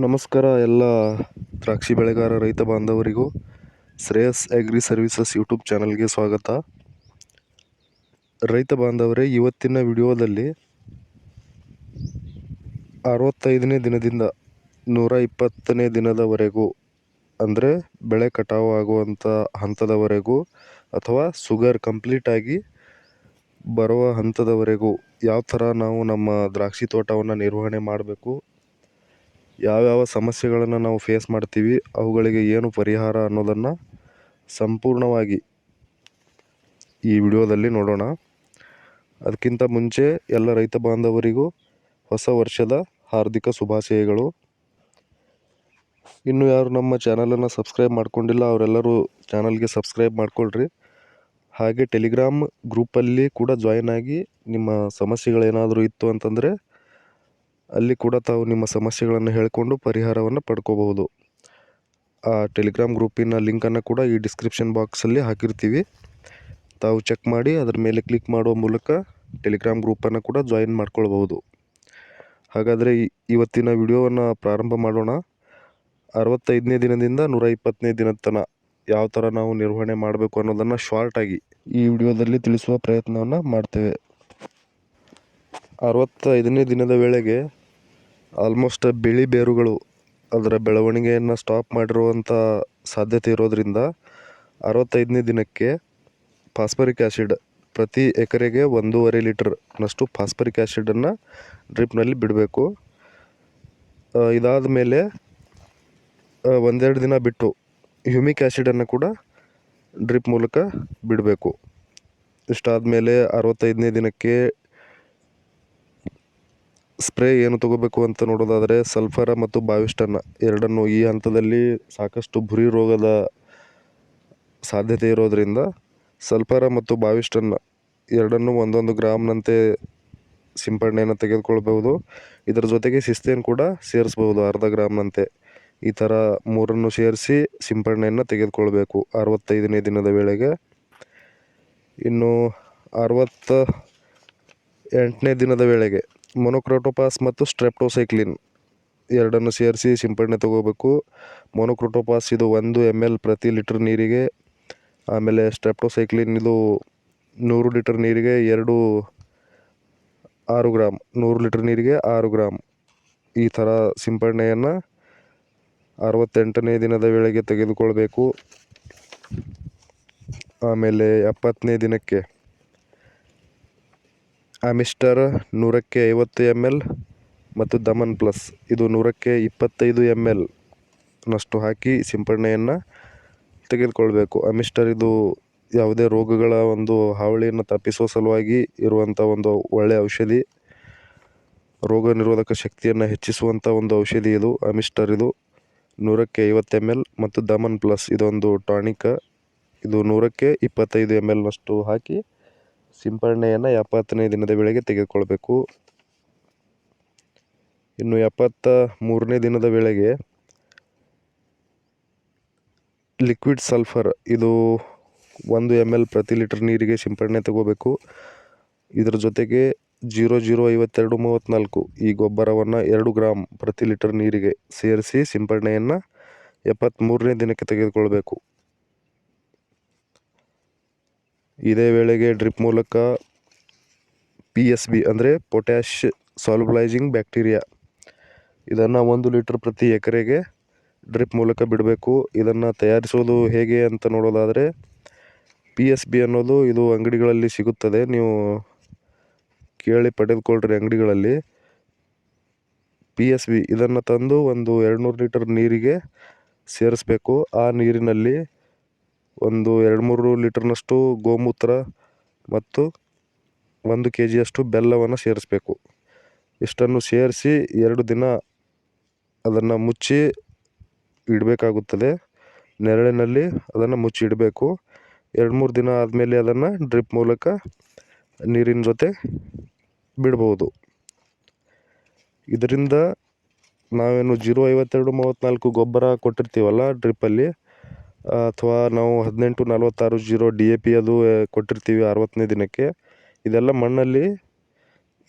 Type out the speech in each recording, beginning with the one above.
ನಮಸ್ಕಾರ ಎಲ್ಲ ದ್ರಾಕ್ಷಿ ಬೆಳೆಗಾರ ರೈತ ಬಾಂಧವರಿಗೂ ಶ್ರೇಯಸ್ ಅಗ್ರಿ ಸರ್ವಿಸಸ್ ಯೂಟ್ಯೂಬ್ ಚಾನಲ್ಗೆ ಸ್ವಾಗತ. ರೈತ ಬಾಂಧವರೇ, ಇವತ್ತಿನ ವಿಡಿಯೋದಲ್ಲಿ ಅರವತ್ತೈದನೇ ದಿನದಿಂದ ನೂರ ಇಪ್ಪತ್ತನೇ ದಿನದವರೆಗೂ, ಅಂದರೆ ಬೆಳೆ ಕಟಾವು ಆಗುವಂಥ ಹಂತದವರೆಗೂ ಅಥವಾ ಸುಗರ್ ಕಂಪ್ಲೀಟಾಗಿ ಬರುವ ಹಂತದವರೆಗೂ, ಯಾವ ಥರ ನಾವು ನಮ್ಮ ದ್ರಾಕ್ಷಿ ತೋಟವನ್ನು ನಿರ್ವಹಣೆ ಮಾಡಬೇಕು ಯಾವ್ಯಾವ ಸಮಸ್ಯೆಗಳನ್ನು ನಾವು ಫೇಸ್ ಮಾಡ್ತೀವಿ, ಅವುಗಳಿಗೆ ಏನು ಪರಿಹಾರ ಅನ್ನೋದನ್ನು ಸಂಪೂರ್ಣವಾಗಿ ಈ ವಿಡಿಯೋದಲ್ಲಿ ನೋಡೋಣ. ಅದಕ್ಕಿಂತ ಮುಂಚೆ ಎಲ್ಲ ರೈತ ಬಾಂಧವರಿಗೂ ಹೊಸ ವರ್ಷದ ಹಾರ್ದಿಕ ಶುಭಾಶಯಗಳು. ಇನ್ನು ಯಾರು ನಮ್ಮ ಚಾನಲನ್ನು ಸಬ್ಸ್ಕ್ರೈಬ್ ಮಾಡ್ಕೊಂಡಿಲ್ಲ, ಅವರೆಲ್ಲರೂ ಚಾನಲ್ಗೆ ಸಬ್ಸ್ಕ್ರೈಬ್ ಮಾಡ್ಕೊಳ್ರಿ. ಹಾಗೆ ಟೆಲಿಗ್ರಾಮ್ ಗ್ರೂಪಲ್ಲಿ ಕೂಡ ಜಾಯ್ನ್ ಆಗಿ ನಿಮ್ಮ ಸಮಸ್ಯೆಗಳೇನಾದರೂ ಇತ್ತು ಅಂತಂದರೆ ಅಲ್ಲಿ ಕೂಡ ತಾವು ನಿಮ್ಮ ಸಮಸ್ಯೆಗಳನ್ನು ಹೇಳಿಕೊಂಡು ಪರಿಹಾರವನ್ನು ಪಡ್ಕೋಬಹುದು. ಆ ಟೆಲಿಗ್ರಾಮ್ ಗ್ರೂಪಿನ ಲಿಂಕನ್ನು ಕೂಡ ಈ ಡಿಸ್ಕ್ರಿಪ್ಷನ್ ಬಾಕ್ಸಲ್ಲಿ ಹಾಕಿರ್ತೀವಿ. ತಾವು ಚೆಕ್ ಮಾಡಿ ಅದರ ಮೇಲೆ ಕ್ಲಿಕ್ ಮಾಡುವ ಮೂಲಕ ಟೆಲಿಗ್ರಾಮ್ ಗ್ರೂಪನ್ನು ಕೂಡ ಜಾಯಿನ್ ಮಾಡ್ಕೊಳ್ಬಹುದು. ಹಾಗಾದರೆ ಇವತ್ತಿನ ವಿಡಿಯೋವನ್ನು ಪ್ರಾರಂಭ ಮಾಡೋಣ. ಅರವತ್ತೈದನೇ ದಿನದಿಂದ ನೂರ ಇಪ್ಪತ್ತನೇ ದಿನದ ತನಕ ಯಾವ ಥರ ನಾವು ನಿರ್ವಹಣೆ ಮಾಡಬೇಕು ಅನ್ನೋದನ್ನು ಶಾರ್ಟಾಗಿ ಈ ವಿಡಿಯೋದಲ್ಲಿ ತಿಳಿಸುವ ಪ್ರಯತ್ನವನ್ನು ಮಾಡ್ತೇವೆ. ಅರವತ್ತೈದನೇ ದಿನದ ವೇಳೆಗೆ ಆಲ್ಮೋಸ್ಟ್ ಬಿಳಿ ಬೇರುಗಳು ಅದರ ಬೆಳವಣಿಗೆಯನ್ನು ಸ್ಟಾಪ್ ಮಾಡಿರುವಂಥ ಸಾಧ್ಯತೆ ಇರೋದರಿಂದ ಅರವತ್ತೈದನೇ ದಿನಕ್ಕೆ ಫಾಸ್ಫರಿಕ್ ಆ್ಯಸಿಡ್ ಪ್ರತಿ ಎಕರೆಗೆ ಒಂದೂವರೆ ಲೀಟರ್ನಷ್ಟು ಫಾಸ್ಫರಿಕ್ ಆ್ಯಸಿಡನ್ನು ಡ್ರಿಪ್ನಲ್ಲಿ ಬಿಡಬೇಕು. ಇದಾದ ಮೇಲೆ ಒಂದೆರಡು ದಿನ ಬಿಟ್ಟು ಹ್ಯೂಮಿಕ್ ಆ್ಯಸಿಡನ್ನು ಕೂಡ ಡ್ರಿಪ್ ಮೂಲಕ ಬಿಡಬೇಕು. ಇಷ್ಟಾದ ಮೇಲೆ ಅರವತ್ತೈದನೇ ದಿನಕ್ಕೆ ಸ್ಪ್ರೇ ಏನು ತಗೋಬೇಕು ಅಂತ ನೋಡೋದಾದರೆ ಸಲ್ಫರ ಮತ್ತು ಬಾವಿಸ್ಟನ್ನ ಎರಡನ್ನು ಈ ಹಂತದಲ್ಲಿ ಸಾಕಷ್ಟು ಭುರಿ ರೋಗದ ಸಾಧ್ಯತೆ ಇರೋದರಿಂದ ಸಲ್ಫರ ಮತ್ತು ಬಾವಿಸ್ಟನ್ನ ಎರಡನ್ನು ಒಂದೊಂದು ಗ್ರಾಮ್ನಂತೆ ಸಿಂಪಡಣೆಯನ್ನು ತೆಗೆದುಕೊಳ್ಬಹುದು. ಇದರ ಜೊತೆಗೆ ಶಿಸ್ತೆಯನ್ನು ಕೂಡ ಸೇರಿಸ್ಬೋದು ಅರ್ಧ ಗ್ರಾಮ್ನಂತೆ. ಈ ಥರ ಮೂರನ್ನು ಸೇರಿಸಿ ಸಿಂಪಡಣೆಯನ್ನು ತೆಗೆದುಕೊಳ್ಬೇಕು ಅರವತ್ತೈದನೇ ದಿನದ ವೇಳೆಗೆ. ಇನ್ನು ಅರವತ್ತ ಎಂಟನೇ ದಿನದ ವೇಳೆಗೆ ಮೊನೊಕ್ರೋಟೋಪಾಸ್ ಮತ್ತು ಸ್ಟ್ರೆಪ್ಟೋಸೈಕ್ಲಿನ್ ಎರಡನ್ನು ಸೇರಿಸಿ ಸಿಂಪಡಣೆ ತಗೋಬೇಕು. ಮೊನೊಕ್ರೋಟೋಪಾಸ್ ಇದು ಒಂದು ಎಂ ಎಲ್ ಪ್ರತಿ ಲೀಟ್ರ್ ನೀರಿಗೆ, ಆಮೇಲೆ ಸ್ಟ್ರೆಪ್ಟೋಸೈಕ್ಲಿನ್ ಇದು ನೂರು ಲೀಟರ್ ನೀರಿಗೆ ಎರಡು ಆರು ಗ್ರಾಮ್ ನೂರು ಲೀಟರ್ ನೀರಿಗೆ ಆರು ಗ್ರಾಮ್ ಈ ಥರ ಸಿಂಪಡಣೆಯನ್ನು ಅರವತ್ತೆಂಟನೇ ದಿನದ ವೇಳೆಗೆ ತೆಗೆದುಕೊಳ್ಬೇಕು. ಆಮೇಲೆ ಎಪ್ಪತ್ತನೇ ದಿನಕ್ಕೆ ಅಮಿಸ್ಟರ್ ನೂರಕ್ಕೆ ಐವತ್ತು ಎಂ ಎಲ್ ಮತ್ತು ದಮನ್ ಪ್ಲಸ್. ಇದು ನೂರಕ್ಕೆ ಇಪ್ಪತ್ತೈದು ಎಂ ಎಲ್. ನಷ್ಟು ಹಾಕಿ ಸಿಂಪಡಣೆಯನ್ನು ತೆಗೆದುಕೊಳ್ಬೇಕು. ಅಮಿಸ್ಟರ್ ಇದು ಯಾವುದೇ ರೋಗಗಳ ಒಂದು ಹಾವಳಿಯನ್ನು ತಪ್ಪಿಸುವ ಸಲುವಾಗಿ ಇರುವಂಥ ಒಂದು ಒಳ್ಳೆಯ ಔಷಧಿ. ರೋಗ ನಿರೋಧಕ ಶಕ್ತಿಯನ್ನು ಹೆಚ್ಚಿಸುವಂಥ ಒಂದು ಔಷಧಿ ಇದು. ಅಮಿಸ್ಟರ್ ಇದು ನೂರಕ್ಕೆ ಐವತ್ತು ಎಂ ಎಲ್ ಮತ್ತು ದಮನ್ ಪ್ಲಸ್ ಇದೊಂದು ಟಾನಿಕ್. ಇದು ನೂರಕ್ಕೆ ಇಪ್ಪತ್ತೈದು ಎಂ ಎಲ್ನಷ್ಟು ಹಾಕಿ ಸಿಂಪಡಣೆಯನ್ನು ಎಪ್ಪತ್ತನೇ ದಿನದ ವೇಳೆಗೆ ತೆಗೆದುಕೊಳ್ಬೇಕು. ಇನ್ನು ಎಪ್ಪತ್ತ ಮೂರನೇ ದಿನದ ವೇಳೆಗೆ ಲಿಕ್ವಿಡ್ ಸಲ್ಫರ್, ಇದು ಒಂದು ಎಂ ಎಲ್ ಪ್ರತಿ ಲೀಟರ್ ನೀರಿಗೆ ಸಿಂಪಡಣೆ ತಗೋಬೇಕು. ಇದರ ಜೊತೆಗೆ ಜೀರೋ ಜೀರೋ ಐವತ್ತೆರಡು ಮೂವತ್ತ್ನಾಲ್ಕು ಈ ಗೊಬ್ಬರವನ್ನು ಎರಡು ಗ್ರಾಮ್ ಪ್ರತಿ ಲೀಟರ್ ನೀರಿಗೆ ಸೇರಿಸಿ ಸಿಂಪಡಣೆಯನ್ನು ಎಪ್ಪತ್ತ್ಮೂರನೇ ದಿನಕ್ಕೆ ತೆಗೆದುಕೊಳ್ಬೇಕು. ಇದೇ ವೇಳೆಗೆ ಡ್ರಿಪ್ ಮೂಲಕ ಪಿ ಎಸ್ ಬಿ ಅಂದರೆ ಪೊಟ್ಯಾಶ್ ಸಾಲ್ಬಲೈಸಿಂಗ್ ಬ್ಯಾಕ್ಟೀರಿಯಾ ಇದನ್ನು ಒಂದು ಲೀಟ್ರ್ ಪ್ರತಿ ಎಕರೆಗೆ ಡ್ರಿಪ್ ಮೂಲಕ ಬಿಡಬೇಕು. ಇದನ್ನು ತಯಾರಿಸೋದು ಹೇಗೆ ಅಂತ ನೋಡೋದಾದರೆ ಪಿ ಎಸ್ ಬಿ ಅನ್ನೋದು ಇದು ಅಂಗಡಿಗಳಲ್ಲಿ ಸಿಗುತ್ತದೆ. ನೀವು ಕೇಳಿ ಪಡೆದುಕೊಳ್ಳ್ರಿ ಅಂಗಡಿಗಳಲ್ಲಿ. ಪಿ ಎಸ್ ಬಿ ಇದನ್ನು ತಂದು ಒಂದು ಎರಡು ನೂರು ಲೀಟರ್ ನೀರಿಗೆ ಸೇರಿಸ್ಬೇಕು. ಆ ನೀರಿನಲ್ಲಿ ಒಂದು ಎರಡು ಮೂರು ಲೀಟರ್ನಷ್ಟು ಗೋಮೂತ್ರ ಮತ್ತು ಒಂದು ಕೆ ಜಿಯಷ್ಟು ಬೆಲ್ಲವನ್ನು ಸೇರಿಸ್ಬೇಕು. ಇಷ್ಟನ್ನು ಸೇರಿಸಿ ಎರಡು ದಿನ ಅದನ್ನು ಮುಚ್ಚಿ ಇಡಬೇಕಾಗುತ್ತದೆ. ನೆರಳಿನಲ್ಲಿ ಅದನ್ನು ಮುಚ್ಚಿ ಇಡಬೇಕು. ಎರಡು ಮೂರು ದಿನ ಆದಮೇಲೆ ಅದನ್ನು ಡ್ರಿಪ್ ಮೂಲಕ ನೀರಿನ ಜೊತೆ ಬಿಡ್ಬೋದು ಇದರಿಂದ ನಾವೇನು ಜೀರೋ ಐವತ್ತೆರಡು ಮೂವತ್ತ್ನಾಲ್ಕು ಗೊಬ್ಬರ ಕೊಟ್ಟಿರ್ತೀವಲ್ಲ ಡ್ರಿಪ್ಪಲ್ಲಿ ಅಥವಾ ನಾವು ಹದಿನೆಂಟು ನಲವತ್ತಾರು ಜೀರೋ ಡಿ ಎ ಪಿ ಅದು ಕೊಟ್ಟಿರ್ತೀವಿ ಅರವತ್ತನೇ ದಿನಕ್ಕೆ. ಇದೆಲ್ಲ ಮಣ್ಣಲ್ಲಿ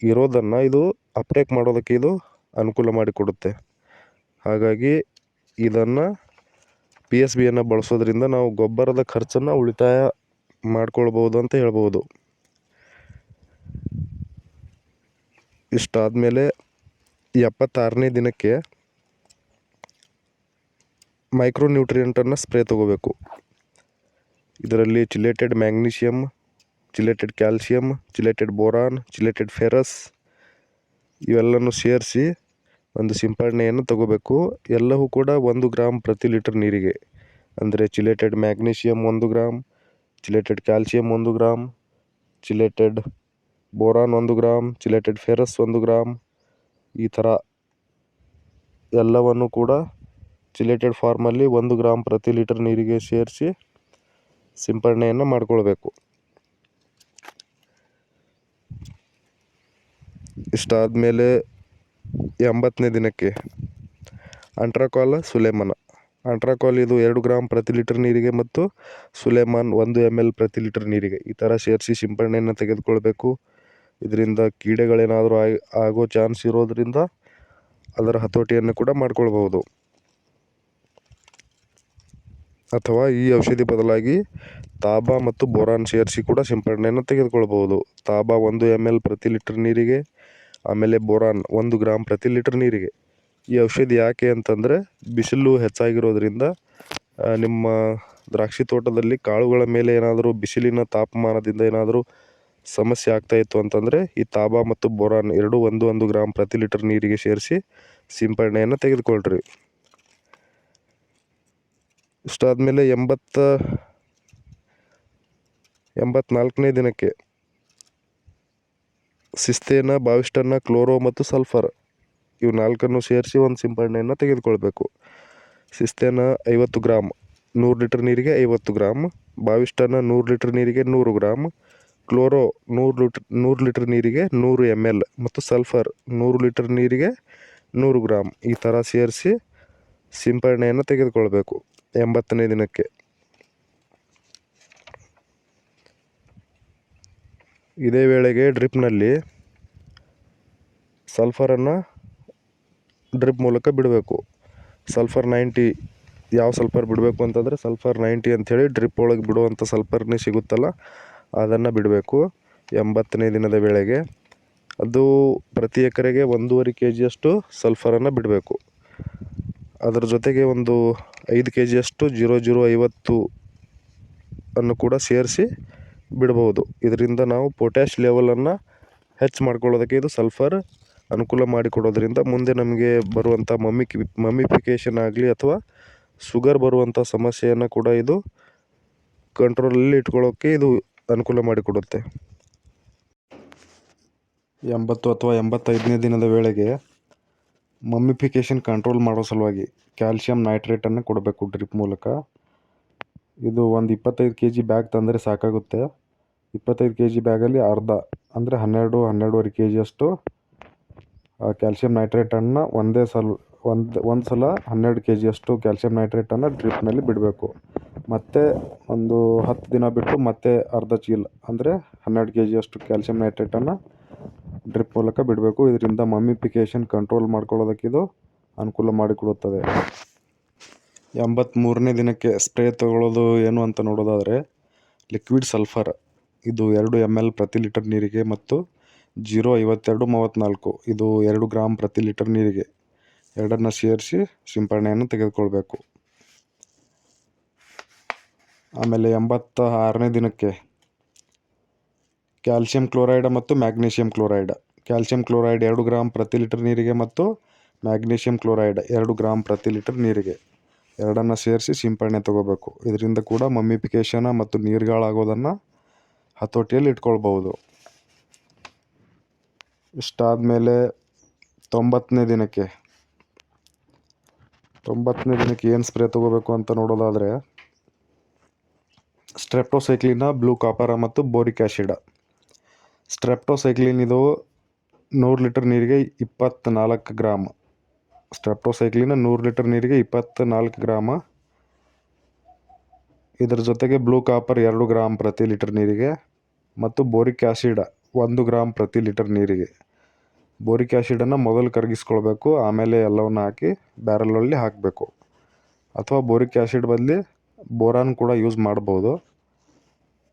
ಇರೋದನ್ನು ಇದು ಅಪ್ಟೇಕ್ ಮಾಡೋದಕ್ಕೆ ಇದು ಅನುಕೂಲ ಮಾಡಿಕೊಡುತ್ತೆ. ಹಾಗಾಗಿ ಇದನ್ನು ಪಿ ಎಸ್ ಬಿಯನ್ನು ಬಳಸೋದ್ರಿಂದ ನಾವು ಗೊಬ್ಬರದ ಖರ್ಚನ್ನು ಉಳಿತಾಯ ಮಾಡ್ಕೊಳ್ಬೋದು ಅಂತ ಹೇಳ್ಬೋದು ಇಷ್ಟಾದಮೇಲೆ ಎಪ್ಪತ್ತಾರನೇ ದಿನಕ್ಕೆ ಮೈಕ್ರೋ ನ್ಯೂಟ್ರಿಯೆಂಟನ್ನು ಸ್ಪ್ರೇ ತಗೋಬೇಕು. ಇದರಲ್ಲಿ chelated magnesium chelated calcium chelated boron, chelated ferrous ಇವೆಲ್ಲನೂ ಸೇರಿಸಿ ಒಂದು ಸಿಂಪಡಣೆಯನ್ನು ತಗೋಬೇಕು. ಎಲ್ಲವೂ ಕೂಡ ಒಂದು ಗ್ರಾಮ್ ಪ್ರತಿ ಲೀಟರ್ ನೀರಿಗೆ. ಅಂದರೆ ಚಿಲೇಟೆಡ್ ಮ್ಯಾಗ್ನೀಷಿಯಮ್ ಒಂದು ಗ್ರಾಮ್ ಚಿಲೇಟೆಡ್ ಕ್ಯಾಲ್ಶಿಯಮ್ ಒಂದು ಗ್ರಾಮ್ ಚಿಲೇಟೆಡ್ ಬೋರಾನ್ ಒಂದು ಗ್ರಾಮ್ ಚಿಲೇಟೆಡ್ ಫೆರಸ್ ಒಂದು ಗ್ರಾಮ್ ಈ ಥರ ಎಲ್ಲವನ್ನು ಕೂಡ ಚಿಲೇಟೆಡ್ ಫಾರ್ಮಲ್ಲಿ ಒಂದು ಗ್ರಾಮ್ ಪ್ರತಿ ಲೀಟರ್ ನೀರಿಗೆ ಸೇರಿಸಿ ಸಿಂಪಡಣೆಯನ್ನು ಮಾಡಿಕೊಳ್ಬೇಕು. ಇಷ್ಟಾದಮೇಲೆ ಎಂಬತ್ತನೇ ದಿನಕ್ಕೆ ಅಂಟ್ರಾಕಾಲ ಸುಲೇಮನ. ಅಂಟ್ರಾಕಾಲ್ ಇದು ಎರಡು ಗ್ರಾಮ್ ಪ್ರತಿ ಲೀಟರ್ ನೀರಿಗೆ ಮತ್ತು ಸುಲೇಮಾನ್ ಒಂದು ಎಂ ಎಲ್ ಪ್ರತಿ ಲೀಟರ್ ನೀರಿಗೆ. ಈ ಥರ ಸೇರಿಸಿ ಸಿಂಪಡಣೆಯನ್ನು ತೆಗೆದುಕೊಳ್ಬೇಕು. ಇದರಿಂದ ಕೀಡೆಗಳೇನಾದರೂ ಆಗೋ ಚಾನ್ಸ್ ಇರೋದರಿಂದ ಅದರ ಹತೋಟಿಯನ್ನು ಕೂಡ ಮಾಡ್ಕೊಳ್ಬಹುದು. ಅಥವಾ ಈ ಔಷಧಿ ಬದಲಾಗಿ ತಾಬಾ ಮತ್ತು ಬೋರಾನ್ ಸೇರಿಸಿ ಕೂಡ ಸಿಂಪಡಣೆಯನ್ನು ತೆಗೆದುಕೊಳ್ಳಬಹುದು ತಾಬಾ ಒಂದು ಎಂ ಎಲ್ ಪ್ರತಿ ಲೀಟರ್ ನೀರಿಗೆ, ಆಮೇಲೆ ಬೋರಾನ್ ಒಂದು ಗ್ರಾಮ್ ಪ್ರತಿ ಲೀಟರ್ ನೀರಿಗೆ. ಈ ಔಷಧಿ ಯಾಕೆ ಅಂತಂದರೆ ಬಿಸಿಲು ಹೆಚ್ಚಾಗಿರೋದ್ರಿಂದ ನಿಮ್ಮ ದ್ರಾಕ್ಷಿ ತೋಟದಲ್ಲಿ ಕಾಳುಗಳ ಮೇಲೆ ಏನಾದರೂ ಬಿಸಿಲಿನ ತಾಪಮಾನದಿಂದ ಏನಾದರೂ ಸಮಸ್ಯೆ ಆಗ್ತಾ ಇತ್ತು ಅಂತಂದರೆ ಈ ತಾಬಾ ಮತ್ತು ಬೋರಾನ್ ಎರಡೂ ಒಂದು ಒಂದು ಗ್ರಾಮ್ ಪ್ರತಿ ಲೀಟರ್ ನೀರಿಗೆ ಸೇರಿಸಿ ಸಿಂಪಡಣೆಯನ್ನು ತೆಗೆದುಕೊಳ್ರಿ. ಇಷ್ಟಾದಮೇಲೆ ಎಂಬತ್ತ, ಎಂಬತ್ನಾಲ್ಕನೇ ದಿನಕ್ಕೆ ಸಿಸ್ತೇನ, ಬಾವಿಷ್ಟನ್ನ, ಕ್ಲೋರೋ ಮತ್ತು ಸಲ್ಫರ್ ಇವು ನಾಲ್ಕನ್ನು ಸೇರಿಸಿ ಒಂದು ಸಿಂಪಡಣೆಯನ್ನು ತೆಗೆದುಕೊಳ್ಬೇಕು. ಸಿಸ್ತೇನ ಐವತ್ತು ಗ್ರಾಮ್ ನೂರು ಲೀಟರ್ ನೀರಿಗೆ ಐವತ್ತು ಗ್ರಾಮ್ ಬಾವಿಷ್ಟನ ನೂರು ಲೀಟರ್ ನೀರಿಗೆ ನೂರು ಗ್ರಾಮ್ ಕ್ಲೋರೋ ನೂರು ಲೀಟರ್ ನೂರು ಲೀಟರ್ ನೀರಿಗೆ ನೂರು ಎಂ ಎಲ್ ಮತ್ತು ಸಲ್ಫರ್ ನೂರು ಲೀಟರ್ ನೀರಿಗೆ ನೂರು ಗ್ರಾಮ್ ಈ ಥರ ಸೇರಿಸಿ ಸಿಂಪಡಣೆಯನ್ನು ತೆಗೆದುಕೊಳ್ಬೇಕು. ಎಂಬತ್ತನೇ ದಿನಕ್ಕೆ. ಇದೇ ವೇಳೆಗೆ ಡ್ರಿಪ್ನಲ್ಲಿ ಸಲ್ಫರನ್ನು ಡ್ರಿಪ್ ಮೂಲಕ ಬಿಡಬೇಕು. ಸಲ್ಫರ್ ನೈಂಟಿ ಯಾವ ಸಲ್ಫರ್ ಬಿಡಬೇಕು ಅಂತಂದರೆ ಸಲ್ಫರ್ ನೈಂಟಿ ಅಂಥೇಳಿ ಡ್ರಿಪ್ ಒಳಗೆ ಬಿಡುವಂಥ ಸಲ್ಫರ್ನೇ ಸಿಗುತ್ತಲ್ಲ, ಅದನ್ನು ಬಿಡಬೇಕು ಎಂಬತ್ತನೇ ದಿನದ ವೇಳೆಗೆ. ಅದು ಪ್ರತಿ ಎಕರೆಗೆ ಒಂದೂವರೆ ಕೆ ಜಿಯಷ್ಟು ಸಲ್ಫರನ್ನು ಬಿಡಬೇಕು. ಅದರ ಜೊತೆಗೆ ಒಂದು ಐದು ಕೆ ಜಿಯಷ್ಟು ಜೀರೋ ಜೀರೋ ಐವತ್ತು ಅನ್ನು ಕೂಡ ಸೇರಿಸಿ ಬಿಡಬಹುದು ಇದರಿಂದ ನಾವು ಪೊಟ್ಯಾಶ್ ಲೆವೆಲನ್ನು ಹೆಚ್ಚು ಮಾಡ್ಕೊಳ್ಳೋದಕ್ಕೆ ಇದು ಸಲ್ಫರ್ ಅನುಕೂಲ ಮಾಡಿಕೊಡೋದ್ರಿಂದ ಮುಂದೆ ನಮಗೆ ಬರುವಂಥ ಮಮ್ಮಿ ಮಮ್ಮಿಫಿಕೇಷನ್ ಆಗಲಿ ಅಥವಾ ಶುಗರ್ ಬರುವಂಥ ಸಮಸ್ಯೆಯನ್ನು ಕೂಡ ಇದು ಕಂಟ್ರೋಲಲ್ಲಿ ಇಟ್ಕೊಳ್ಳೋಕ್ಕೆ ಇದು ಅನುಕೂಲ ಮಾಡಿಕೊಡುತ್ತೆ. ಎಂಬತ್ತು ಅಥವಾ ಎಂಬತ್ತೈದನೇ ದಿನದ ವೇಳೆಗೆ ಮಮ್ಮಿಫಿಕೇಷನ್ ಕಂಟ್ರೋಲ್ ಮಾಡೋ ಸಲುವಾಗಿ ಕ್ಯಾಲ್ಶಿಯಂ ನೈಟ್ರೇಟನ್ನು ಕೊಡಬೇಕು ಡ್ರಿಪ್ ಮೂಲಕ. ಇದು ಒಂದು ಇಪ್ಪತ್ತೈದು ಕೆ ಜಿ ಬ್ಯಾಗ್ ತಂದರೆ ಸಾಕಾಗುತ್ತೆ. ಇಪ್ಪತ್ತೈದು ಕೆ ಜಿ ಬ್ಯಾಗಲ್ಲಿ ಅರ್ಧ, ಅಂದರೆ ಹನ್ನೆರಡು, ಹನ್ನೆರಡುವರೆ ಕೆ ಜಿಯಷ್ಟು ಕ್ಯಾಲ್ಶಿಯಂ ನೈಟ್ರೇಟನ್ನು ಒಂದೇ ಸಲ, ಒಂದು ಒಂದು ಸಲ ಹನ್ನೆರಡು ಕೆ ಜಿಯಷ್ಟು ಕ್ಯಾಲ್ಶಿಯಂ ನೈಟ್ರೇಟನ್ನು ಡ್ರಿಪ್ನಲ್ಲಿ ಬಿಡಬೇಕು. ಮತ್ತು ಒಂದು ಹತ್ತು ದಿನ ಬಿಟ್ಟು ಮತ್ತೆ ಅರ್ಧ ಚೀಲ, ಅಂದರೆ ಹನ್ನೆರಡು ಕೆ ಜಿಯಷ್ಟು ಕ್ಯಾಲ್ಶಿಯಂ ನೈಟ್ರೇಟನ್ನು ಡ್ರಿಪ್ ಮೂಲಕ ಬಿಡಬೇಕು. ಇದರಿಂದ ಮಮ್ಮಿಫಿಕೇಶನ್ ಕಂಟ್ರೋಲ್ ಮಾಡ್ಕೊಳ್ಳೋದಕ್ಕೆ ಇದು ಅನುಕೂಲ ಮಾಡಿಕೊಡುತ್ತದೆ. ಎಂಬತ್ತ್ಮೂರನೇ ದಿನಕ್ಕೆ ಸ್ಪ್ರೇ ತಗೊಳ್ಳೋದು ಏನು ಅಂತ ನೋಡೋದಾದರೆ ಲಿಕ್ವಿಡ್ ಸಲ್ಫರ್ ಇದು ಎರಡು ಎಂ ಎಲ್ ಪ್ರತಿ ಲೀಟರ್ ನೀರಿಗೆ ಮತ್ತು ಜೀರೋ ಐವತ್ತೆರಡು ಮೂವತ್ತ್ನಾಲ್ಕು. ಇದು ಎರಡು ಗ್ರಾಮ್ ಪ್ರತಿ ಲೀಟರ್ ನೀರಿಗೆ. ಎರಡನ್ನು ಸೇರಿಸಿ ಸಿಂಪಡಣೆಯನ್ನು ತೆಗೆದುಕೊಳ್ಬೇಕು. ಆಮೇಲೆ ಎಂಬತ್ತ ಆರನೇ ದಿನಕ್ಕೆ ಕ್ಯಾಲ್ಶಿಯಂ ಕ್ಲೋರೈಡ್ ಮತ್ತು ಮ್ಯಾಗ್ನೀಷಿಯಂ ಕ್ಲೋರೈಡ್. ಕ್ಯಾಲ್ಸಿಯಂ ಕ್ಲೋರೈಡ್ ಎರಡು ಗ್ರಾಮ್ ಪ್ರತಿ ಲೀಟರ್ ನೀರಿಗೆ ಮತ್ತು ಮ್ಯಾಗ್ನೀಷಿಯಂ ಕ್ಲೋರೈಡ್ ಎರಡು ಗ್ರಾಮ್ ಪ್ರತಿ ಲೀಟರ್ ನೀರಿಗೆ. ಎರಡನ್ನು ಸೇರಿಸಿ ಸಿಂಪಡಣೆ ತಗೋಬೇಕು. ಇದರಿಂದ ಕೂಡ ಮಮ್ಮಿಫಿಕೇಶನ ಮತ್ತು ನೀರುಗಳಾಗೋದನ್ನು ಹತೋಟಿಯಲ್ಲಿ ಇಟ್ಕೊಳ್ಬಹುದು. ಇಷ್ಟಾದಮೇಲೆ ತೊಂಬತ್ತನೇ ದಿನಕ್ಕೆ. ತೊಂಬತ್ತನೇ ದಿನಕ್ಕೆ ಏನು ಸ್ಪ್ರೇ ತಗೋಬೇಕು ಅಂತ ನೋಡೋದಾದರೆ, ಸ್ಟ್ರೆಪ್ಟೋಸೈಕ್ಲಿನ, ಬ್ಲೂ ಕಾಪರ ಮತ್ತು ಬೋರಿಕ್ ಆ್ಯಸಿಡ್ ಸ್ಟ್ರೆಪ್ಟೋಸೈಕ್ಲಿನ್ ಇದು ನೂರು ಲೀಟರ್ ನೀರಿಗೆ ಇಪ್ಪತ್ತ್ನಾಲ್ಕು ಗ್ರಾಮ್. ಸ್ಟ್ರೆಪ್ಟೋಸೈಕ್ಲಿನ್ ನೂರು ಲೀಟರ್ ನೀರಿಗೆ ಇಪ್ಪತ್ತ್ನಾಲ್ಕು ಗ್ರಾಮ. ಇದರ ಜೊತೆಗೆ ಬ್ಲೂ ಕಾಪರ್ ಎರಡು ಗ್ರಾಮ್ ಪ್ರತಿ ಲೀಟರ್ ನೀರಿಗೆ ಮತ್ತು ಬೋರಿಕ್ ಆ್ಯಸಿಡ್ ಒಂದು ಗ್ರಾಮ್ ಪ್ರತಿ ಲೀಟರ್ ನೀರಿಗೆ. ಬೋರಿಕ್ ಆ್ಯಸಿಡನ್ನು ಮೊದಲು ಕರಗಿಸ್ಕೊಳ್ಬೇಕು, ಆಮೇಲೆ ಎಲ್ಲವನ್ನು ಹಾಕಿ ಬ್ಯಾರಲಲ್ಲಿ ಹಾಕಬೇಕು. ಅಥವಾ ಬೋರಿಕ್ ಆ್ಯಸಿಡ್ ಬದಲಿ ಬೋರಾನ್ ಕೂಡ ಯೂಸ್ ಮಾಡ್ಬೋದು.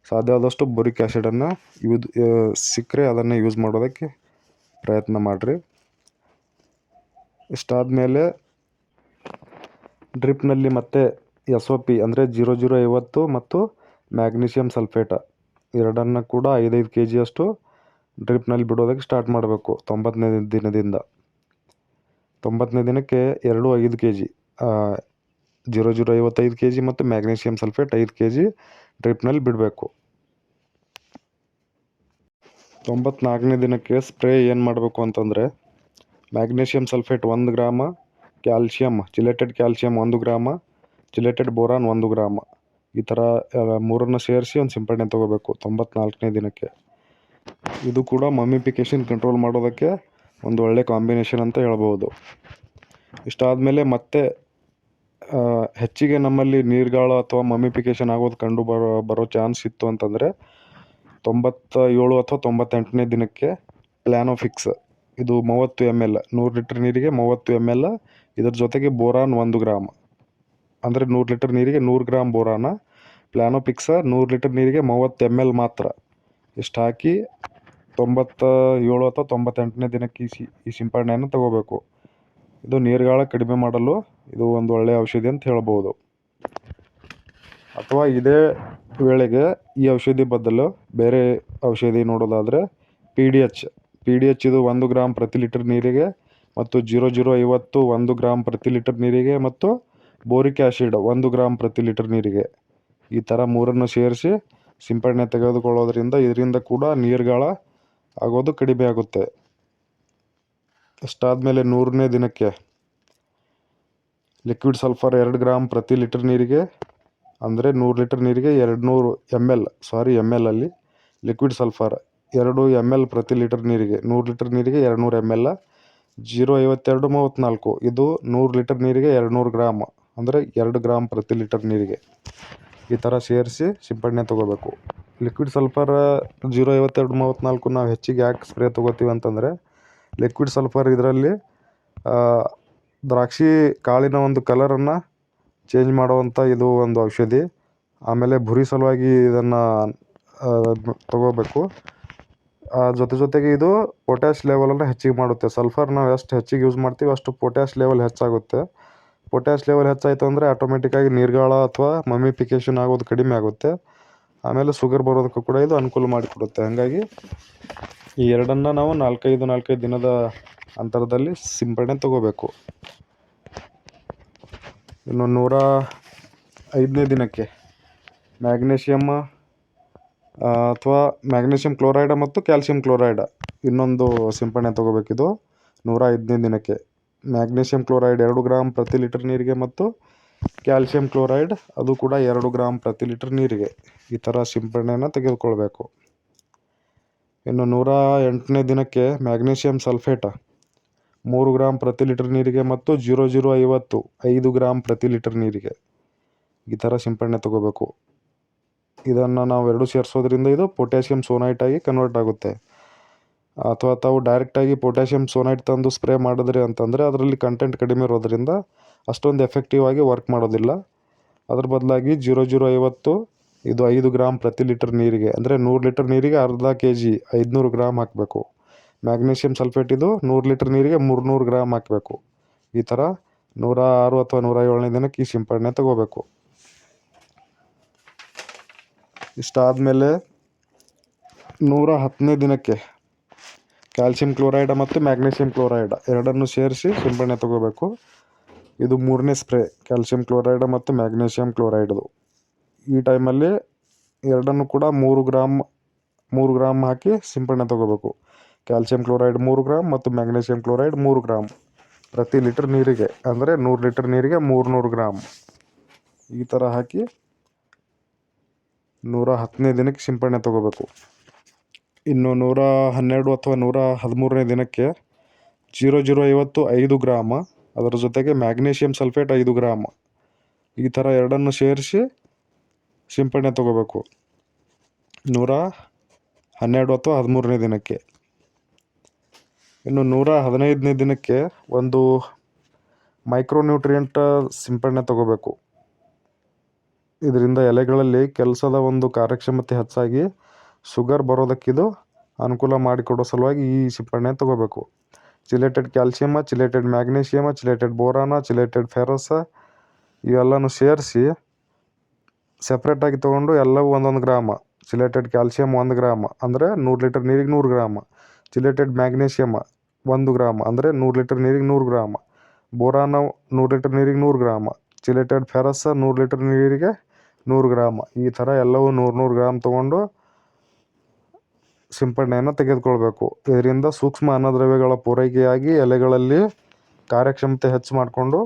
ಸಾಧ್ಯವಾದಷ್ಟು ಬೊರಿಕ್ ಆ್ಯಸಿಡನ್ನು ಯೂದ್ ಸಿಕ್ಕರೆ ಅದನ್ನು ಯೂಸ್ ಮಾಡೋದಕ್ಕೆ ಪ್ರಯತ್ನ ಮಾಡಿರಿ. ಇಷ್ಟಾದಮೇಲೆ ಡ್ರಿಪ್ನಲ್ಲಿ ಮತ್ತೆ ಎಸ್ ಒ ಪಿ ಅಂದರೆ ಜೀರೋ ಜೀರೋ ಐವತ್ತು ಮತ್ತು ಮ್ಯಾಗ್ನೀಷಿಯಂ ಸಲ್ಫೇಟ ಎರಡನ್ನು ಕೂಡ ಐದೈದು ಕೆ ಜಿಯಷ್ಟು ಡ್ರಿಪ್ನಲ್ಲಿ ಬಿಡೋದಕ್ಕೆ ಸ್ಟಾರ್ಟ್ ಮಾಡಬೇಕು ತೊಂಬತ್ತನೇ ದಿನದಿಂದ. ತೊಂಬತ್ತನೇ ದಿನಕ್ಕೆ ಎರಡು ಐದು ಕೆ ಜಿ ಜೀರೋ ಜೀರೋ ಐವತ್ತೈದು ಕೆ ಜಿ ಮತ್ತು ಮ್ಯಾಗ್ನೀಷಿಯಮ್ ಸಲ್ಫೇಟ್ ಐದು ಕೆ ಜಿ ಡ್ರಿಪ್ನಲ್ಲಿ ಬಿಡಬೇಕು. ತೊಂಬತ್ನಾಲ್ಕನೇ ದಿನಕ್ಕೆ ಸ್ಪ್ರೇ ಏನು ಮಾಡಬೇಕು ಅಂತಂದರೆ ಮ್ಯಾಗ್ನೀಷಿಯಮ್ ಸಲ್ಫೇಟ್ ಒಂದು ಗ್ರಾಮ ಕ್ಯಾಲ್ಶಿಯಮ್ ಚಿಲೇಟೆಡ್ ಕ್ಯಾಲ್ಶಿಯಮ್ ಒಂದು ಗ್ರಾಮ ಚಿಲೇಟೆಡ್ ಬೋರಾನ್ ಒಂದು ಗ್ರಾಮ. ಈ ಥರ ಮೂರನ್ನು ಸೇರಿಸಿ ಒಂದು ಸಿಂಪಡಣೆ ತೊಗೋಬೇಕು ತೊಂಬತ್ನಾಲ್ಕನೇ ದಿನಕ್ಕೆ. ಇದು ಕೂಡ ಮಮ್ಮಿಫಿಕೇಷನ್ ಕಂಟ್ರೋಲ್ ಮಾಡೋದಕ್ಕೆ ಒಂದು ಒಳ್ಳೆ ಕಾಂಬಿನೇಷನ್ ಅಂತ ಹೇಳ್ಬೋದು. ಇಷ್ಟಾದಮೇಲೆ ಮತ್ತೆ ಹೆಚ್ಚಿಗೆ ನಮ್ಮಲ್ಲಿ ನೀರ್ಗಾಳ ಅಥವಾ ಮಮ್ಮಿಫಿಕೇಶನ್ ಆಗೋದು ಕಂಡು ಬರೋ ಬರೋ ಚಾನ್ಸ್ ಇತ್ತು ಅಂತಂದರೆ ತೊಂಬತ್ತ ಏಳು ಅಥವಾ ತೊಂಬತ್ತೆಂಟನೇ ದಿನಕ್ಕೆ ಪ್ಲ್ಯಾನೋಫಿಕ್ಸ್ ಇದು ಮೂವತ್ತು ಎಂ ಎಲ್ ನೂರು ಲೀಟ್ರ್ ನೀರಿಗೆ ಮೂವತ್ತು ಎಂ ಎಲ್ ಇದ್ರ ಜೊತೆಗೆ ಬೋರಾನ್ ಒಂದು ಗ್ರಾಮ್. ಅಂದರೆ ನೂರು ಲೀಟ್ರ್ ನೀರಿಗೆ ನೂರು ಗ್ರಾಮ್ ಬೋರಾನ. ಪ್ಲ್ಯಾನೋಪಿಕ್ಸ ನೂರು ಲೀಟ್ರ್ ನೀರಿಗೆ ಮೂವತ್ತು ಎಂ ಎಲ್ ಮಾತ್ರ. ಇಷ್ಟು ಹಾಕಿ ತೊಂಬತ್ತ ಏಳು ಅಥವಾ ತೊಂಬತ್ತೆಂಟನೇ ದಿನಕ್ಕೆ ಈ ಸಿ, ಈ ಸಿಂಪಡಣೆಯನ್ನು ತಗೋಬೇಕು. ಇದು ನೀರ್ಗಾಳ ಕಡಿಮೆ ಮಾಡಲು ಇದು ಒಂದು ಒಳ್ಳೆಯ ಔಷಧಿ ಅಂತ ಹೇಳ್ಬೋದು. ಅಥವಾ ಇದೇ ವೇಳೆಗೆ ಈ ಔಷಧಿ ಬದಲು ಬೇರೆ ಔಷಧಿ ನೋಡೋದಾದರೆ P D H P D H ಇದು ಒಂದು ಗ್ರಾಮ್ ಪ್ರತಿ ಲೀಟರ್ ನೀರಿಗೆ ಮತ್ತು ಜೀರೋ ಜೀರೋ ಐವತ್ತು ಒಂದು ಗ್ರಾಮ್ ಪ್ರತಿ ಲೀಟರ್ ನೀರಿಗೆ ಮತ್ತು ಬೋರಿಕ್ ಆ್ಯಸಿಡ್ ಒಂದು ಗ್ರಾಮ್ ಪ್ರತಿ ಲೀಟರ್ ನೀರಿಗೆ. ಈ ಥರ ಮೂರನ್ನು ಸೇರಿಸಿ ಸಿಂಪಡಣೆ ತೆಗೆದುಕೊಳ್ಳೋದ್ರಿಂದ ಇದರಿಂದ ಕೂಡ ನೀರುಗಾಳ ಆಗೋದು ಕಡಿಮೆ ಆಗುತ್ತೆ. ಅಷ್ಟಾದಮೇಲೆ ನೂರನೇ ದಿನಕ್ಕೆ ಲಿಕ್ವಿಡ್ ಸಲ್ಫರ್ ಎರಡು ಗ್ರಾಮ್ ಪ್ರತಿ ಲೀಟರ್ ನೀರಿಗೆ, ಅಂದರೆ ನೂರು ಲೀಟರ್ ನೀರಿಗೆ ಎರಡು ನೂರು M L sorry M L ಅಲ್ಲಿ ಲಿಕ್ವಿಡ್ ಸಲ್ಫರ್ ಎರಡು ಎಂ ಎಲ್ ಪ್ರತಿ ಲೀಟರ್ ನೀರಿಗೆ, ನೂರು ಲೀಟರ್ ನೀರಿಗೆ ಎರಡು ನೂರು ಎಂ ಎಲ್ ಜೀರೋ ಐವತ್ತೆರಡು ಮೂವತ್ತ್ನಾಲ್ಕು ಇದು ನೂರು ಲೀಟರ್ ನೀರಿಗೆ ಎರಡು ನೂರು ಗ್ರಾಮ್ ಅಂದರೆ ಎರಡು ಗ್ರಾಮ್ ಪ್ರತಿ ಲೀಟರ್ ನೀರಿಗೆ. ಈ ಥರ ಸೇರಿಸಿ ಸಿಂಪಡಣೆ ತೊಗೋಬೇಕು. ಲಿಕ್ವಿಡ್ ಸಲ್ಫರ್ ಜೀರೋ ಐವತ್ತೆರಡು ಮೂವತ್ತ್ನಾಲ್ಕು ನಾವು ಹೆಚ್ಚಿಗೆ ಯಾಕೆ ಸ್ಪ್ರೇ ತೊಗೋತೀವಿ ಅಂತಂದರೆ ಲಿಕ್ವಿಡ್ ಸಲ್ಫರ್ ಇದರಲ್ಲಿ ದ್ರಾಕ್ಷಿ ಕಾಳಿನ ಒಂದು ಕಲರನ್ನು ಚೇಂಜ್ ಮಾಡುವಂಥ ಇದು ಒಂದು ಔಷಧಿ. ಆಮೇಲೆ ಭುರಿ ಸಲುವಾಗಿ ಇದನ್ನು ತಗೋಬೇಕು. ಜೊತೆ ಜೊತೆಗೆ ಇದು ಪೊಟ್ಯಾಶ್ ಲೆವೆಲನ್ನು ಹೆಚ್ಚಿಗೆ ಮಾಡುತ್ತೆ. ಸಲ್ಫರ್ ನಾವು ಎಷ್ಟು ಹೆಚ್ಚಿಗೆ ಯೂಸ್ ಮಾಡ್ತೀವಿ ಅಷ್ಟು ಪೊಟ್ಯಾಶ್ ಲೆವೆಲ್ ಹೆಚ್ಚಾಗುತ್ತೆ. ಪೊಟ್ಯಾಶ್ ಲೆವೆಲ್ ಹೆಚ್ಚಾಯಿತು ಅಂದರೆ ಆಟೋಮೆಟಿಕ್ಕಾಗಿ ನೀರ್ಗಾಳ ಅಥವಾ ಮಮ್ಮಿಫಿಕೇಷನ್ ಆಗೋದು ಕಡಿಮೆ ಆಗುತ್ತೆ. ಆಮೇಲೆ ಶುಗರ್ ಬರೋದಕ್ಕೂ ಕೂಡ ಇದು ಅನುಕೂಲ ಮಾಡಿಕೊಡುತ್ತೆ. ಹಾಗಾಗಿ ಈ ಎರಡನ್ನು ನಾವು ನಾಲ್ಕೈದು ನಾಲ್ಕೈದು ದಿನದ ಅಂತರದಲ್ಲಿ ಸಿಂಪಡಣೆ ತಗೋಬೇಕು. ಇನ್ನು ನೂರ ಐದನೇ ದಿನಕ್ಕೆ ಮ್ಯಾಗ್ನೇಷಿಯಮ್ ಅಥವಾ ಮ್ಯಾಗ್ನೀಷಿಯಮ್ ಕ್ಲೋರೈಡ ಮತ್ತು ಕ್ಯಾಲ್ಸಿಯಂ ಕ್ಲೋರೈಡ ಇನ್ನೊಂದು ಸಿಂಪಡಣೆ ತೊಗೋಬೇಕಿದು. ನೂರ ಐದನೇ ದಿನಕ್ಕೆ ಮ್ಯಾಗ್ನೀಷಿಯಮ್ ಕ್ಲೋರೈಡ್ ಎರಡು ಗ್ರಾಮ್ ಪ್ರತಿ ಲೀಟರ್ ನೀರಿಗೆ ಮತ್ತು ಕ್ಯಾಲ್ಸಿಯಂ ಕ್ಲೋರೈಡ್ ಅದು ಕೂಡ ಎರಡು ಗ್ರಾಮ್ ಪ್ರತಿ ಲೀಟರ್ ನೀರಿಗೆ ಈ ಥರ ಸಿಂಪಡಣೆಯನ್ನು ತೆಗೆದುಕೊಳ್ಬೇಕು. ಇನ್ನು ನೂರ ಎಂಟನೇ ದಿನಕ್ಕೆ ಮ್ಯಾಗ್ನೀಷಿಯಂ ಸಲ್ಫೇಟ. ಮೂರು ಗ್ರಾಮ್ ಪ್ರತಿ ಲೀಟರ್ ನೀರಿಗೆ ಮತ್ತು ಜೀರೋ ಜೀರೋ ಐವತ್ತು, ಐದು ಗ್ರಾಮ್ ಪ್ರತಿ ಲೀಟರ್ ನೀರಿಗೆ. ಈ ಥರ ಸಿಂಪಡಣೆ ತಗೋಬೇಕು. ಇದನ್ನು ನಾವು ಎರಡು ಸೇರಿಸೋದ್ರಿಂದ ಇದು ಪೊಟ್ಯಾಷಿಯಮ್ ಸೋನೈಟ್ ಆಗಿ ಕನ್ವರ್ಟ್ ಆಗುತ್ತೆ. ಅಥವಾ ತಾವು ಡೈರೆಕ್ಟಾಗಿ ಪೊಟ್ಯಾಷಿಯಮ್ ಸೋನೈಟ್ ತಂದು ಸ್ಪ್ರೇ ಮಾಡಿದ್ರಿ ಅಂತಂದರೆ ಅದರಲ್ಲಿ ಕಂಟೆಂಟ್ ಕಡಿಮೆ ಇರೋದರಿಂದ ಅಷ್ಟೊಂದು ಎಫೆಕ್ಟಿವ್ ಆಗಿ ವರ್ಕ್ ಮಾಡೋದಿಲ್ಲ. ಅದ್ರ ಬದಲಾಗಿ ಜೀರೋ ಜೀರೋ ಐವತ್ತು ಇದು ಐದು ಗ್ರಾಮ್ ಪ್ರತಿ ಲೀಟರ್ ನೀರಿಗೆ, ಅಂದರೆ ನೂರು ಲೀಟರ್ ನೀರಿಗೆ ಅರ್ಧ ಕೆ ಜಿ ಐದುನೂರು ಗ್ರಾಮ್ ಹಾಕಬೇಕು. ಮ್ಯಾಗ್ನೀಷಿಯಮ್ ಸಲ್ಫೇಟ್ ಇದು ನೂರು ಲೀಟರ್ ನೀರಿಗೆ ಮೂರುನೂರು ಗ್ರಾಮ್ ಹಾಕಬೇಕು. ಈ ಥರ ನೂರ ಆರು ಅಥವಾ ನೂರ ಏಳನೇ ದಿನಕ್ಕೆ ಈ ಸಿಂಪಡಣೆ ತಗೋಬೇಕು. ಇಷ್ಟಾದಮೇಲೆ ನೂರ ಹತ್ತನೇ ದಿನಕ್ಕೆ ಕ್ಯಾಲ್ಸಿಯಂ ಕ್ಲೋರೈಡ ಮತ್ತು ಮ್ಯಾಗ್ನೀಷಿಯಂ ಕ್ಲೋರೈಡ ಎರಡನ್ನು ಸೇರಿಸಿ ಸಿಂಪಡಣೆ ತಗೋಬೇಕು. ಇದು ಮೂರನೇ ಸ್ಪ್ರೇ, ಕ್ಯಾಲ್ಸಿಯಂ ಕ್ಲೋರೈಡ ಮತ್ತು ಮ್ಯಾಗ್ನೀಷಿಯಂ ಕ್ಲೋರೈಡ್ದು. ಈ ಟೈಮಲ್ಲಿ ಎರಡನ್ನು ಕೂಡ ಮೂರು ಗ್ರಾಮ್ ಮೂರು ಗ್ರಾಮ್ ಹಾಕಿ ಸಿಂಪಡಣೆ ತಗೋಬೇಕು. ಕ್ಯಾಲ್ಸಿಯಂ ಕ್ಲೋರೈಡ್ ಮೂರು ಗ್ರಾಮ್ ಮತ್ತು ಮ್ಯಾಗ್ನೀಷಿಯಂ ಕ್ಲೋರೈಡ್ ಮೂರು ಗ್ರಾಮ್. ಪ್ರತಿ ಲೀಟರ್ ನೀರಿಗೆ, ಅಂದರೆ ನೂರು ಲೀಟರ್ ನೀರಿಗೆ ಮೂರುನೂರು ಗ್ರಾಮ್. ಈ ಥರ ಹಾಕಿ ನೂರ ಹತ್ತನೇ ದಿನಕ್ಕೆ ಸಿಂಪಡಣೆ ತಗೋಬೇಕು. ಇನ್ನು ನೂರ ಹನ್ನೆರಡು ಅಥವಾ ನೂರ ಹದಿಮೂರನೇ ದಿನಕ್ಕೆ ಜೀರೋ ಜೀರೋ ಐವತ್ತು ಐದು ಗ್ರಾಮ, ಅದರ ಜೊತೆಗೆ ಮ್ಯಾಗ್ನೀಷಿಯಮ್ ಸಲ್ಫೇಟ್ ಐದು ಗ್ರಾಮ್. ಈ ಥರ ಎರಡನ್ನು ಸೇರಿಸಿ ಸಿಂಪಡಣೆ ತಗೋಬೇಕು. ನೂರ ಹನ್ನೆರಡು ಅಥವಾ ಹದಿಮೂರನೇ ದಿನಕ್ಕೆ. ಇನ್ನು ನೂರ ಹದಿನೈದನೇ ದಿನಕ್ಕೆ ಒಂದು ಮೈಕ್ರೋನ್ಯೂಟ್ರಿಯಂಟ್ ಸಿಂಪಡಣೆ ತಗೋಬೇಕು. ಇದರಿಂದ ಎಲೆಗಳಲ್ಲಿ ಕೆಲಸದ ಒಂದು ಕಾರ್ಯಕ್ಷಮತೆ ಹೆಚ್ಚಾಗಿ, ಶುಗರ್ ಬರೋದಕ್ಕಿದು ಅನುಕೂಲ ಮಾಡಿಕೊಡೋ ಸಲುವಾಗಿ ಈ ಸಿಂಪಡಣೆ ತಗೋಬೇಕು. Chelated calcium chelated magnesium chelated boron, chelated ferrous ಇವೆಲ್ಲನೂ ಸೇರಿಸಿ ಸೆಪ್ರೇಟಾಗಿ ತೊಗೊಂಡು ಎಲ್ಲವೂ ಒಂದೊಂದು ಗ್ರಾಮ. ಚಿಲೇಟೆಡ್ ಕ್ಯಾಲ್ಸಿಯಮ್ ಒಂದು ಗ್ರಾಮ. ಅಂದರೆ ನೂರು ಲೀಟರ್ ನೀರಿಗೆ ನೂರು ಗ್ರಾಮ. ಚಿಲೇಟೆಡ್ ಮ್ಯಾಗ್ನೀಷಿಯಮ ಒಂದು ಗ್ರಾಮ. ಅಂದರೆ ನೂರು ಲೀಟರ್ ನೀರಿಗೆ ನೂರು ಗ್ರಾಮ. ಬೋರಾನ ನೂರು ಲೀಟರ್ ನೀರಿಗೆ ನೂರು ಗ್ರಾಮ. ಚಿಲೇಟೆಡ್ ಫೆರಸ ನೂರು ಲೀಟರ್ ನೀರಿಗೆ ನೂರು ಗ್ರಾಮ. ಈ ಥರ ಎಲ್ಲವೂ ನೂರು ನೂರು ಗ್ರಾಮ್ ತೊಗೊಂಡು ಸಿಂಪಡಣೆಯನ್ನು ತೆಗೆದುಕೊಳ್ಬೇಕು. ಇದರಿಂದ ಸೂಕ್ಷ್ಮ ಅನ್ನದ್ರವ್ಯಗಳ ಪೂರೈಕೆಯಾಗಿ ಎಲೆಗಳಲ್ಲಿ ಕಾರ್ಯಕ್ಷಮತೆ ಹೆಚ್ಚು ಮಾಡಿಕೊಂಡು,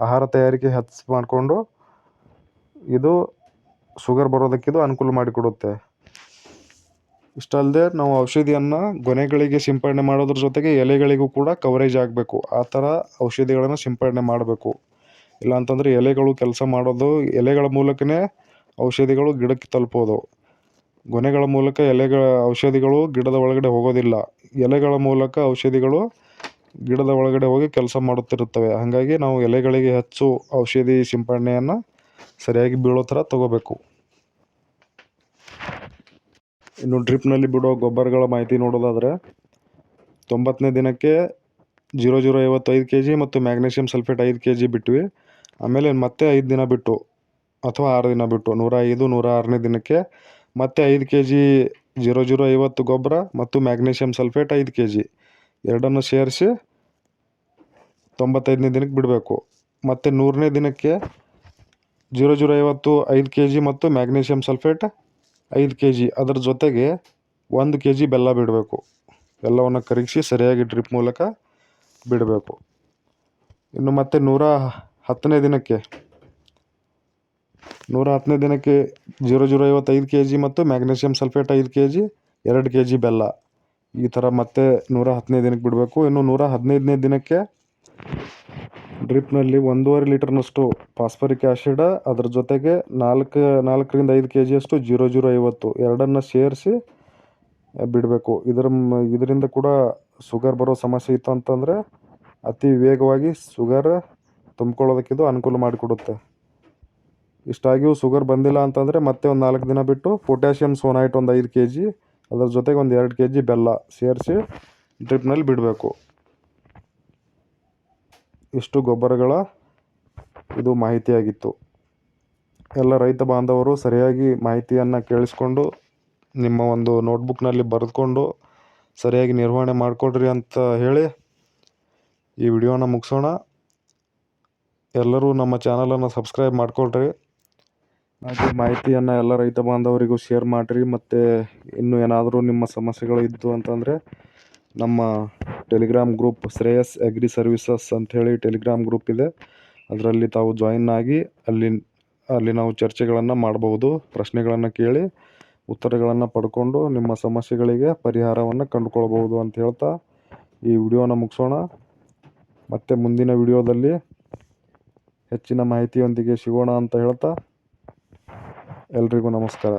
ಆಹಾರ ತಯಾರಿಕೆ ಹೆಚ್ಚು ಮಾಡಿಕೊಂಡು, ಇದು ಶುಗರ್ ಬರೋದಕ್ಕಿದು ಅನುಕೂಲ ಮಾಡಿಕೊಡುತ್ತೆ ಇಷ್ಟಲ್ಲದೆ ನಾವು ಔಷಧಿಯನ್ನು ಗೊನೆಗಳಿಗೆ ಸಿಂಪಡಣೆ ಮಾಡೋದ್ರ ಜೊತೆಗೆ ಎಲೆಗಳಿಗೂ ಕೂಡ ಕವರೇಜ್ ಆಗಬೇಕು. ಆ ಥರ ಔಷಧಿಗಳನ್ನು ಸಿಂಪಡಣೆ ಮಾಡಬೇಕು. ಇಲ್ಲ ಅಂತಂದರೆ ಎಲೆಗಳು ಕೆಲಸ ಮಾಡೋದು ಎಲೆಗಳ ಮೂಲಕನೇ ಔಷಧಿಗಳು ಗಿಡಕ್ಕೆ ತಲುಪೋದು. ಗೊನೆಗಳ ಮೂಲಕ ಎಲೆಗಳ ಔಷಧಿಗಳು ಗಿಡದ ಒಳಗಡೆ ಹೋಗೋದಿಲ್ಲ. ಎಲೆಗಳ ಮೂಲಕ ಔಷಧಿಗಳು ಗಿಡದ ಒಳಗಡೆ ಹೋಗಿ ಕೆಲಸ ಮಾಡುತ್ತಿರುತ್ತವೆ. ಹಾಗಾಗಿ ನಾವು ಎಲೆಗಳಿಗೆ ಹೆಚ್ಚು ಔಷಧಿ ಸಿಂಪಡಣೆಯನ್ನು ಸರಿಯಾಗಿ ಬೀಳೋ ಥರ ತಗೋಬೇಕು. ಇನ್ನು ಡ್ರಿಪ್ನಲ್ಲಿ ಬಿಡೋ ಗೊಬ್ಬರಗಳ ಮಾಹಿತಿ ನೋಡೋದಾದರೆ, ತೊಂಬತ್ತನೇ ದಿನಕ್ಕೆ ಜೀರೋ ಜೀರೋ ಐವತ್ತೈದು ಕೆ ಜಿ ಮತ್ತು ಮ್ಯಾಗ್ನೀಷಿಯಮ್ ಸಲ್ಫೇಟ್ ಐದು ಕೆ ಜಿ ಬಿಟ್ವಿ. ಆಮೇಲೆ ಮತ್ತೆ ಐದು ದಿನ ಬಿಟ್ಟು, ಅಥವಾ ಆರು ದಿನ ಬಿಟ್ಟು, ನೂರ ಐದು, ನೂರ ಆರನೇ ದಿನಕ್ಕೆ ಮತ್ತೆ ಐದು ಕೆ ಜಿ ಜೀರೋ ಜೀರೋ ಐವತ್ತು ಗೊಬ್ಬರ ಮತ್ತು ಮ್ಯಾಗ್ನೀಷಿಯಮ್ ಸಲ್ಫೇಟ್ ಐದು ಕೆ ಜಿ ಎರಡನ್ನು ಸೇರಿಸಿ ತೊಂಬತ್ತೈದನೇ ದಿನಕ್ಕೆ ಬಿಡಬೇಕು. ಮತ್ತು ನೂರನೇ ದಿನಕ್ಕೆ ಜೀರೋ ಜೀರೋ ಐವತ್ತು, ಐದು ಕೆ ಜಿ ಮತ್ತು ಮ್ಯಾಗ್ನೀಷಿಯಮ್ ಸಲ್ಫೇಟ್ ಐದು ಕೆ ಜಿ. ಅದರ ಜೊತೆಗೆ ಒಂದು ಕೆ ಜಿ ಬೆಲ್ಲ ಬಿಡಬೇಕು. ಎಲ್ಲವನ್ನು ಕರಗಿಸಿ ಸರಿಯಾಗಿ ಡ್ರಿಪ್ ಮೂಲಕ ಬಿಡಬೇಕು. ಇನ್ನು ಮತ್ತೆ ನೂರ ಹತ್ತನೇ ದಿನಕ್ಕೆ, ನೂರ ಹತ್ತನೇ ದಿನಕ್ಕೆ ಜೀರೋ ಜೀರೋ ಐವತ್ತೈದು ಕೆ ಜಿ ಮತ್ತು ಮ್ಯಾಗ್ನೀಷಿಯಮ್ ಸಲ್ಫೇಟ್ ಐದು ಕೆ ಜಿ, ಎರಡು ಕೆ ಜಿ ಬೆಲ್ಲ. ಈ ಥರ ಮತ್ತೆ ನೂರ ಹತ್ತನೇ ದಿನಕ್ಕೆ ಬಿಡಬೇಕು. ಇನ್ನು ನೂರ ಹದಿನೈದನೇ ದಿನಕ್ಕೆ ಡ್ರಿಪ್ನಲ್ಲಿ ಒಂದೂವರೆ ಲೀಟರ್ನಷ್ಟು ಫಾಸ್ಫರಿಕ್ ಆ್ಯಸಿಡ, ಅದ್ರ ಜೊತೆಗೆ ನಾಲ್ಕು, ನಾಲ್ಕರಿಂದ ಐದು ಕೆ ಜಿಯಷ್ಟು ಜೀರೋ ಜೀರೋ ಐವತ್ತು ಎರಡನ್ನು ಸೇರಿಸಿ ಬಿಡಬೇಕು. ಇದರ ಇದರಿಂದ ಕೂಡ ಶುಗರ್ ಬರೋ ಸಮಸ್ಯೆ ಇತ್ತು ಅಂತಂದರೆ ಅತಿ ವೇಗವಾಗಿ ಶುಗರ್ ತುಂಬ್ಕೊಳ್ಳೋದಕ್ಕಿದು ಅನುಕೂಲ ಮಾಡಿಕೊಡುತ್ತೆ. ಇಷ್ಟಾಗಿಯೂ ಶುಗರ್ ಬಂದಿಲ್ಲ ಅಂತಂದರೆ ಮತ್ತೆ ಒಂದು ನಾಲ್ಕು ದಿನ ಬಿಟ್ಟು ಪೊಟ್ಯಾಷಿಯಮ್ ಸೋನೈಟ್ ಒಂದು ಐದು ಕೆ ಜಿ ಅದರ ಜೊತೆಗೆ ಒಂದು ಎರಡು ಕೆ ಜಿ ಬೆಲ್ಲ ಸೇರಿಸಿ ಡ್ರಿಪ್ನಲ್ಲಿ ಬಿಡಬೇಕು. ಇಷ್ಟು ಗೊಬ್ಬರಗಳ ಇದು ಮಾಹಿತಿಯಾಗಿತ್ತು. ಎಲ್ಲ ರೈತ ಬಾಂಧವರು ಸರಿಯಾಗಿ ಮಾಹಿತಿಯನ್ನು ಕೇಳಿಸ್ಕೊಂಡು, ನಿಮ್ಮ ಒಂದು ನೋಟ್ಬುಕ್ನಲ್ಲಿ ಬರೆದುಕೊಂಡು ಸರಿಯಾಗಿ ನಿರ್ವಹಣೆ ಮಾಡಿಕೊಡ್ರಿ ಅಂತ ಹೇಳಿ ಈ ವಿಡಿಯೋನ ಮುಗಿಸೋಣ. ಎಲ್ಲರೂ ನಮ್ಮ ಚಾನಲನ್ನು ಸಬ್ಸ್ಕ್ರೈಬ್ ಮಾಡಿಕೊಳ್ರಿ. ಹಾಗೆ ಮಾಹಿತಿಯನ್ನು ಎಲ್ಲ ರೈತ ಬಾಂಧವರಿಗೂ ಶೇರ್ ಮಾಡಿರಿ. ಮತ್ತು ಇನ್ನೂ ಏನಾದರೂ ನಿಮ್ಮ ಸಮಸ್ಯೆಗಳು ಇದ್ದು ಅಂತಂದರೆ ನಮ್ಮ Telegram group Shreyas agri services ಅಂಥೇಳಿ ಟೆಲಿಗ್ರಾಮ್ ಗ್ರೂಪ್ ಇದೆ. ಅದರಲ್ಲಿ ತಾವು ಜಾಯಿನ್ ಆಗಿ ಅಲ್ಲಿ ಅಲ್ಲಿ ನಾವು ಚರ್ಚೆಗಳನ್ನು ಮಾಡಬಹುದು ಪ್ರಶ್ನೆಗಳನ್ನು ಕೇಳಿ, ಉತ್ತರಗಳನ್ನು ಪಡ್ಕೊಂಡು ನಿಮ್ಮ ಸಮಸ್ಯೆಗಳಿಗೆ ಪರಿಹಾರವನ್ನು ಕಂಡುಕೊಳ್ಬಹುದು ಅಂತ ಹೇಳ್ತಾ ಈ ವಿಡಿಯೋನ ಮುಗಿಸೋಣ. ಮತ್ತೆ ಮುಂದಿನ ವಿಡಿಯೋದಲ್ಲಿ ಹೆಚ್ಚಿನ ಮಾಹಿತಿಯೊಂದಿಗೆ ಸಿಗೋಣ ಅಂತ ಹೇಳ್ತಾ ಎಲ್ರಿಗೂ ನಮಸ್ಕಾರ.